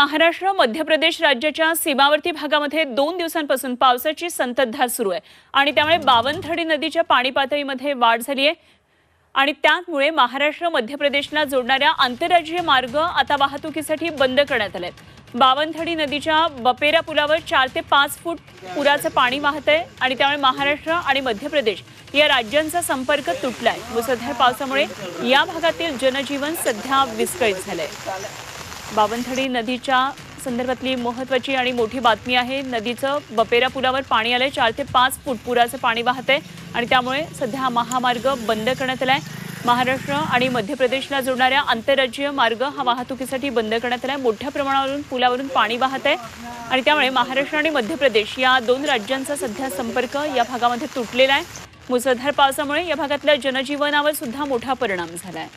महाराष्ट्र मध्य प्रदेश राज्याच्या सीमावर्ती भागामध्ये दोन दिवसांपासून पावसाची संततधार सुरू आहे आणि त्यामुळे बावनथडी नदीच्या पाणी पातळीमध्ये वाढ झाली आहे. आणि त्यामुळे महाराष्ट्र मध्य प्रदेशला जोडणाऱ्या आंतरराज्यीय मार्ग आता वाहतुकीसाठी बंद करण्यात आले आहेत बावनथडी नदीच्या बपेरा पुलावर चार ते पाच फूट पुराचं पाणी वाहत आहे आणि त्यामुळे महाराष्ट्र आणि मध्य प्रदेश या राज्यांचा संपर्क तुटलाय. मुसळधार पावसामुळे या भागातील जनजीवन सध्या विस्कळीत झालंय. बावनथडी नदीच्या संदर्भातली महत्वाची आणि मोठी बातमी आहे. नदीचं बपेरा पुलावर पाणी आलंय. चार ते पाच फूट पुराचं पाणी वाहत आहे आणि त्यामुळे सध्या हा महामार्ग बंद करण्यात आलाय. महाराष्ट्र आणि मध्य प्रदेशला जोडणाऱ्या आंतरराज्यीय मार्ग हा वाहतुकीसाठी बंद करण्यात आलाय. मोठ्या प्रमाणावरून पुलावरून पाणी वाहत आहे आणि त्यामुळे महाराष्ट्र आणि मध्य प्रदेश या दोन राज्यांचा सध्या संपर्क या भागामध्ये तुटलेला आहे. मुसळधार पावसामुळे या भागातल्या जनजीवनावर सुद्धा मोठा परिणाम झाला आहे